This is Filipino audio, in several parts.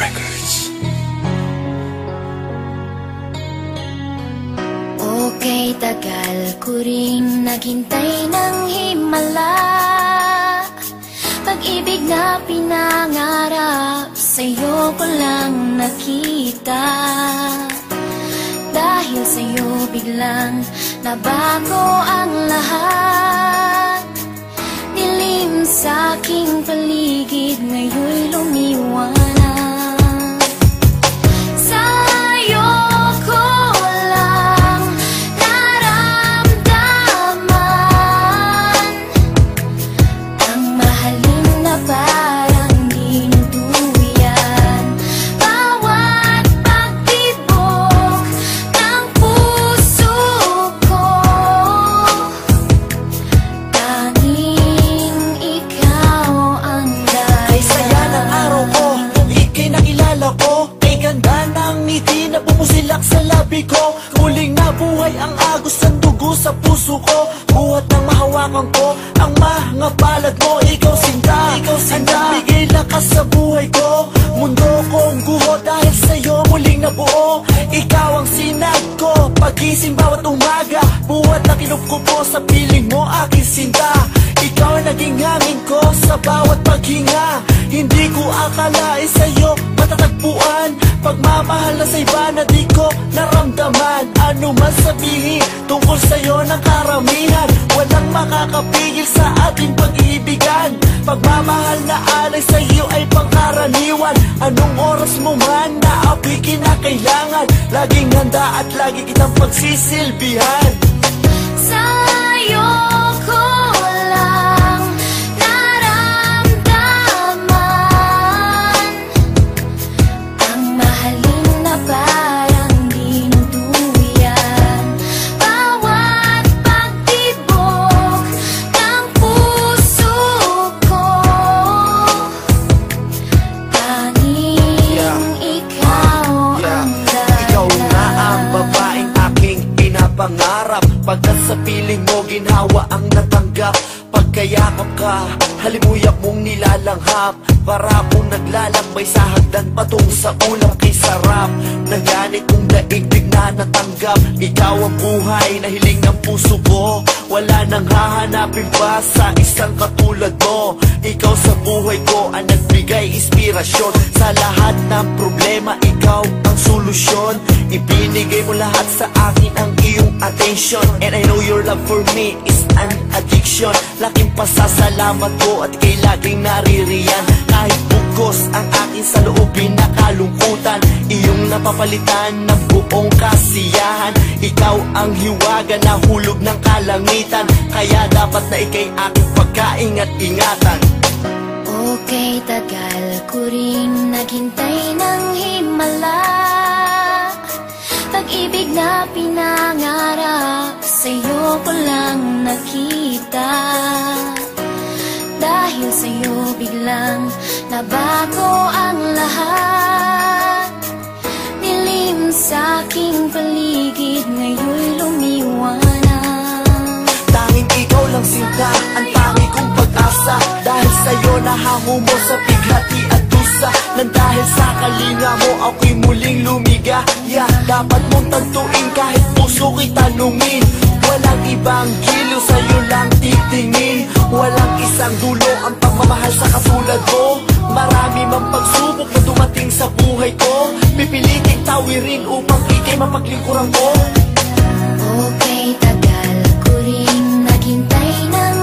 Records. Okay, tagal ko rin naghintay ng himala. Pag-ibig na pinangarap, sa'yo ko lang nakita. Dahil sa'yo biglang nabago ang lahat. Dilim sa aking paligid, ngayon lumiwan puso ko Buhat ng mahawakan ko. Ang mga palad mo Ikaw sinta. Ikaw sinta. Bigay lakas sa buhay ko. Mundo kong guho Dahil sa'yo muling nabuo. Ikaw ang sinag ko. Pagising bawat umaga Buhat na kinukupo sa piling mo Aking sinta. Ikaw ang naging hangin ko sa bawat paghinga. Hindi ko akalain sa'yo matatagpuan. Pagmamahal na sa iba na di ko naramdaman Ano man sabihin tungkol sa'yo ng karamihan. Walang makakapigil sa ating pag-iibigan Pagmamahal na alay sa'yo ay pangkaraniwan. Anong oras mo man na ako'y kinakailangan Laging handa at lagi kitang pagsisilbihan. Sa'yo sa piling mo ginhawa ang natanggap. Pagkayakap ka, halimuyak mong nilalanghap. Para akong naglalakbay sa hagdan patung sa ulam kay sarap. Ng ganit kong daigdig na natanggap. Ikaw ang buhay na hiling ng puso ko. Wala nang hahanapin pa sa isang katulad mo. Ikaw sa buhay ko ang nagbigay inspirasyon. Sa lahat ng problema, ikaw ang solusyon Ibinigay mo lahat sa akin ang iyong attention. And I know your love for me is an addiction. Laking pasasalamat ko at kay laging naririyan. Kahit bugos ang akin sa loobin na kalungkutan Iyong napapalitan ng buong kasiyahan. Ikaw ang hiwaga na hulog ng kalangitan. Kaya dapat na ikay aking pagkaingat-ingatan Okay, tagal ko rin naghintay ng himala nakita. Dahil sa'yo biglang nabago ang lahat. Dilim sa aking paligid Ngayon'y lumiwanag. Tanging ikaw lang sinta Ang tangi kong pag-asa. Dahil sa'yo nahango mo sa bighati at dusa. Nang dahil sa kalinga mo Ako'y muling lumigaya Dapat mong tantuin kahit puso ko'y tanungin Walang ibang giliw sa'yo lang titingin. Walang isang dulo ang pagmamahal sa katulad mo. Marami mang pagsubok na dumating sa buhay ko. Pipili kang tawirin upang ikay mapaglingkuran ko. Okay, tagal ko rin naghintay ng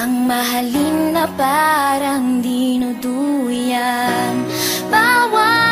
Ang mahalin na parang dinuduyan Bawat